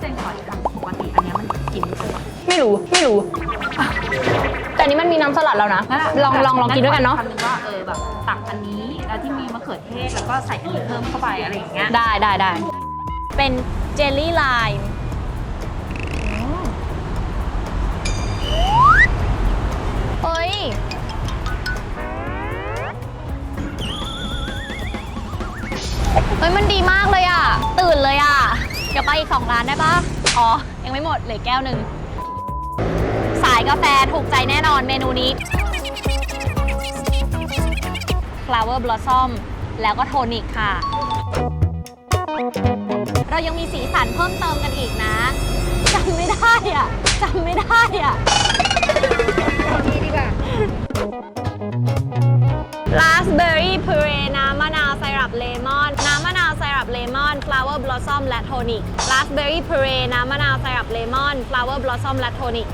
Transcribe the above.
เซนขอยค่ะปกติอันเนี้ยมันกินไม่เป็นหรอกไม่รู้ไม่รู้แต่อันนี้มันมีน้ำสลัดแล้วนะ ลองลองลองกินด้วยกันเนาะ คำนึงว่าเออแบบตักอันนี้แล้วที่มีมะเขือเทศแล้วก็ใส่อีกเพิ่มเข้าไปอะไรอย่างเงี้ยได้ได้ได้ เป็นเจลลี่ไลม์เฮ้ย เฮ้ย มันดีมากเลยอะ อีก2ร้านได้ปะอ๋อ ยังไม่หมดเหลือแก้วหนึ่ง สายกาแฟถูกใจแน่นอนเมนูนี้ flower blossom แล้วก็โทนิกค่ะ เรายังมีสีสันเพิ่มเติมกันอีกนะจำไม่ได้อะจำไม่ได้อะนี่ดีกว่า raspberry puree น้ำมะนาวไซรัปเลมอน น้ำมะนาวไซ รับเลมอน flower blossom และโทนิก raspberry puree น้ำมะนาวไซรัปเลมอน flower blossom และโทนิก